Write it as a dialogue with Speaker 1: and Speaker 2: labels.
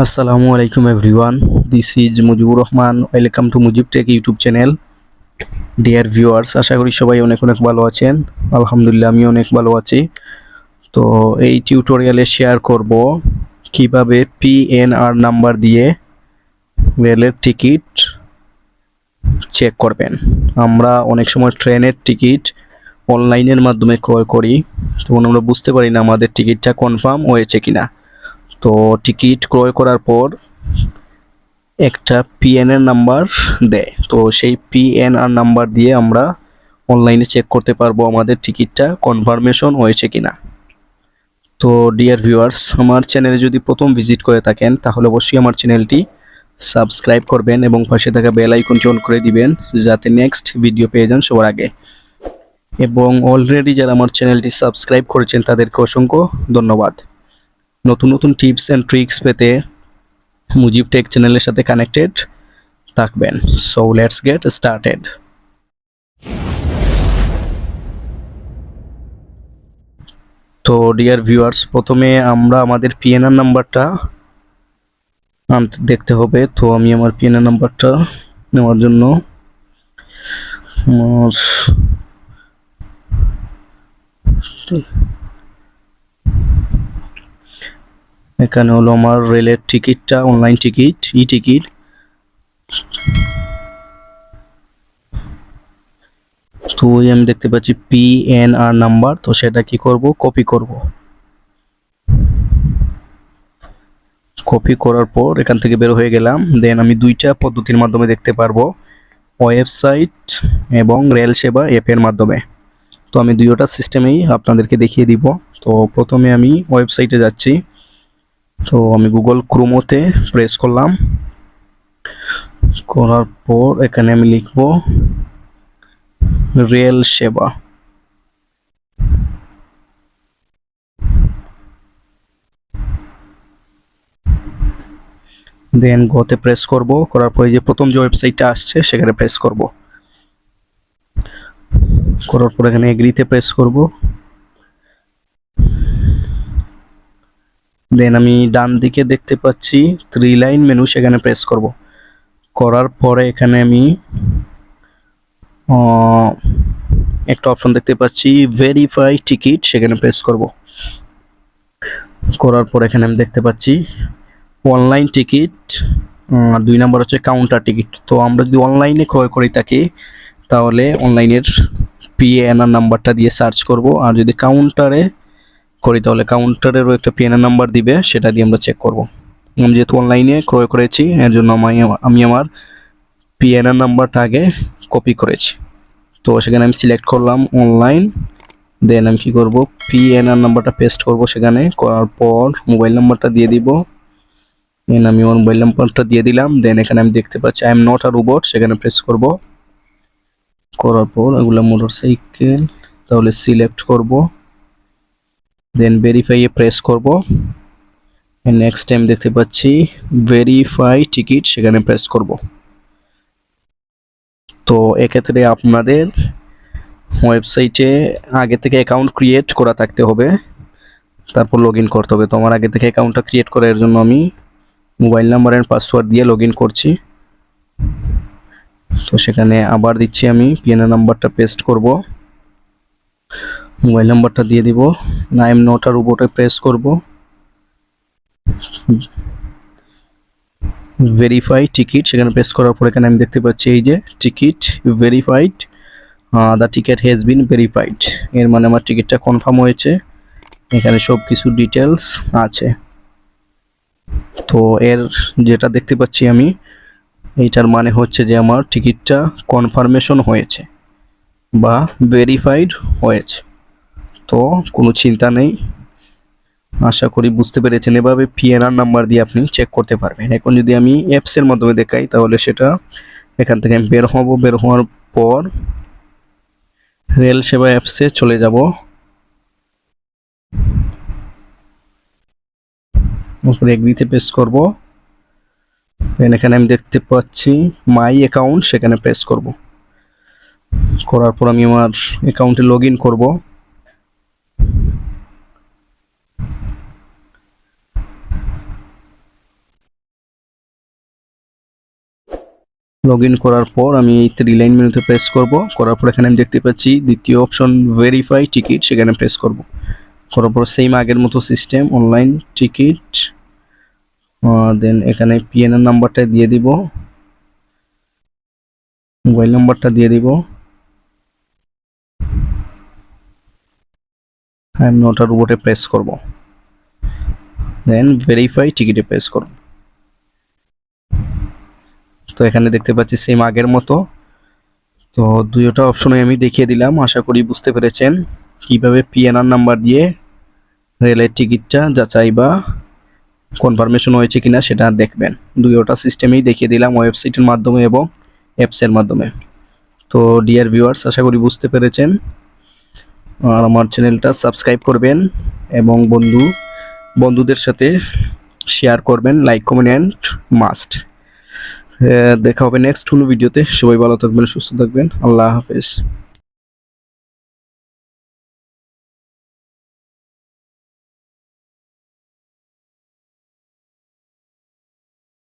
Speaker 1: আসসালামু আলাইকুম everyone. This is Mujibur Rahman. Welcome to Mujib tech YouTube channel dear viewers আশা করি সবাই অনেক অনেক ভালো আছেন। আলহামদুলিল্লাহ আমি অনেক ভালো আছি। তো এই টিউটোরিয়ালে শেয়ার করব কীভাবে পিএনআর নাম্বার দিয়ে রেলের টিকিট চেক করবেন। আমরা অনেক সময় ট্রেনের টিকিট অনলাইনের মাধ্যমে ক্রয় করি, তখন আমরা বুঝতে পারি না আমাদের টিকিটটা কনফার্ম হয়েছে কিনা। তো টিকিট ক্রয় করার পর একটা পিএনআর নাম্বার দেয়। তো সেই পিএনআর নাম্বার দিয়ে আমরা অনলাইনে চেক করতে পারব আমাদের টিকিটটা কনফার্মেশন হয়েছে কিনা। তো ডিয়ার ভিউয়ার্স আমার চ্যানেলে যদি প্রথম ভিজিট করে থাকেন, তাহলে অবশ্যই আমার চ্যানেলটি সাবস্ক্রাইব করবেন এবং পাশে থাকা বেল আইকনটি অন করে দিবেন, যাতে নেক্সট ভিডিও পেয়ে যান সবার আগে। এবং অলরেডি যারা আমার চ্যানেলটি সাবস্ক্রাইব করেছেন, তাদেরকে অসংখ্য ধন্যবাদ। নতুন নতুন টিপস অ্যান্ড ট্রিক্স পেতে মুজিব টেক চ্যানেলের সাথে কানেক্টেড থাকবেন। সো লেটস গেট স্টার্টেড তো ডিয়ার ভিউয়ার্স প্রথমে আমরা আমাদের পিএনআর নাম্বারটা আনতে দেখতে হবে। তো, আমি আমার পিএনআর নাম্বারটা নেওয়ার জন্য আমার এখানে হলো আমার রেলের টিকিটটা অনলাইন টিকিট ই টিকিট তো ওই আমি দেখতে পাচ্ছি পি এন আর নাম্বার তো সেটা কি করব? কপি করব। কপি করার পর এখান থেকে বের হয়ে গেলাম। দেন আমি দুইটা পদ্ধতির মাধ্যমে দেখতে পারব। ওয়েবসাইট এবং রেল সেবা অ্যাপের মাধ্যমে। তো আমি দুইটা সিস্টেমেই আপনাদেরকে দেখিয়ে দিব। তো প্রথমে আমি ওয়েবসাইটে যাচ্ছি। তো আমি গুগল ক্রোমোতে প্রেস করলাম। করার পর এখানে আমি লিখব রেল সেবা দেন গোতে প্রেস করব। করার পরে যে প্রথম যে ওয়েবসাইটটা আসছে, সেখানে প্রেস করব। করার পর এখানে এগ্রিতে প্রেস করব। দেন আমি ডান দিকে দেখতে পাচ্ছি থ্রি লাইন মেনু সেখানে প্রেস করব। করার পরে এখানে আমি একটা অপশন দেখতে পাচ্ছি ভেরিফাই টিকিট সেখানে প্রেস করব। করার পর এখানে আমি দেখতে পাচ্ছি অনলাইন টিকিট দুই নাম্বার হচ্ছে কাউন্টার টিকিট তো আমরা যদি অনলাইনে ক্রয় করি থাকি, তাহলে অনলাইনের পিএনআর নাম্বারটা দিয়ে সার্চ করব। আর যদি কাউন্টারে করি, তাহলে কাউন্টারেরও একটা পিএনআর নাম্বার দিবে, সেটা দিয়ে আমরা চেক করব। আমি যেহেতু অনলাইনে ক্রয় করেছি, এর জন্য আমি আমি আমার পিএনআর নাম্বারটা আগে কপি করেছি। তো সেখানে আমি সিলেক্ট করলাম অনলাইন দেন আমি কি করব পিএনআর নাম্বারটা পেস্ট করব সেখানে, করার পর মোবাইল নাম্বারটা দিয়ে দিব। দেন আমি আমার মোবাইল নাম্বারটা দিয়ে দিলাম দেন এখানে আমি দেখতে পাচ্ছি I am not a robot সেখানে প্রেস করব। করার পর এগুলো মোটরসাইকেল তাহলে সিলেক্ট করব। দেন ভেরিফাই এ প্রেস করব। নেক্সট টাইম দেখতে পাচ্ছি ভেরিফাই টিকিট সেখানে প্রেস করব। তো এক্ষেত্রে আপনাদের ওয়েবসাইটে আগে থেকে অ্যাকাউন্ট ক্রিয়েট করা থাকতে হবে। তারপর লগ করতে হবে। তো আমার আগে থেকে অ্যাকাউন্টটা ক্রিয়েট করার জন্য আমি মোবাইল নাম্বার অ্যান্ড পাসওয়ার্ড দিয়ে লগ করছি। তো সেখানে আবার দিচ্ছি আমি পিএনআর নাম্বারটা পেস্ট করব। মোবাইল নাম্বারটা দিয়ে দিব। আই এম নট আর রোবটে প্রেস করব। ভেরিফাই টিকিট সেখানে প্রেস করার পর এখানে আমি দেখতে পাচ্ছি এই যে ticket verified the ticket has been verified এর মানে আমার টিকিটটা কনফার্ম হয়েছে। এখানে সব কিছু ডিটেলস আছে। তো এর যেটা দেখতে পাচ্ছি আমি এইটার মানে হচ্ছে যে আমার টিকিটটা কনফার্মেশন হয়েছে বা ভেরিফাইড হয়েছে। তো কোনো চিন্তা নেই। আশা করি বুঝতে পেরেছেন। এভাবে পিএনআর নাম্বার দিয়ে আপনি চেক করতে পারবেন। এখন যদি আমি অ্যাপসের মাধ্যমে দেখাই, তাহলে সেটা এখান থেকে আমি বের হব। বের হওয়ার পর রেল সেবা অ্যাপসে চলে যাব। এগ্রিতে প্রেস করব। দেন এখানে আমি দেখতে পাচ্ছি মাই অ্যাকাউন্ট সেখানে প্রেস করব। করার পর আমি আমার অ্যাকাউন্টে লগ ইন করব। লগ ইন করার পর আমি এই থ্রি লাইন মেনুতে প্রেস করব। করার পর এখানে আমি দেখতে পাচ্ছি দ্বিতীয় অপশন ভেরিফাই টিকিট সেখানে প্রেস করব। করার পর সেম আগের মতো সিস্টেম অনলাইন টিকিট দেন এখানে পিএনআর নাম্বারটা দিয়ে দিব। মোবাইল নাম্বারটা দিয়ে দিব। আই এম নট আ রোবটে প্রেস করব। দেন ভেরিফাই টিকিটে প্রেস করব। তো এখানে দেখতে পাচ্ছি সেম আগের মতো। তো দুইটা অপশনে আমি দেখিয়ে দিলাম, আশা করি বুঝতে পেরেছেন। কীভাবে পিএনআর নাম্বার দিয়ে রেলের টিকিটটা যাচাই বা কনফার্মেশন হয়েছে কিনা সেটা দেখবেন। দুইটা সিস্টেমেই দেখিয়ে দিলাম ওয়েবসাইটের মাধ্যমে এবং অ্যাপসের মাধ্যমে। তো ডিয়ার ভিউয়ার্স আশা করি বুঝতে পেরেছেন। আর আমার চ্যানেলটা সাবস্ক্রাইব করবেন এবং বন্ধু, বন্ধুদের সাথে শেয়ার করবেন লাইক কমেন্ট মাস্ট দেখা হবে নেক্সট কোনো ভিডিওতে সবাই ভালো থাকবেন সুস্থ থাকবেন। আল্লাহ হাফেজ।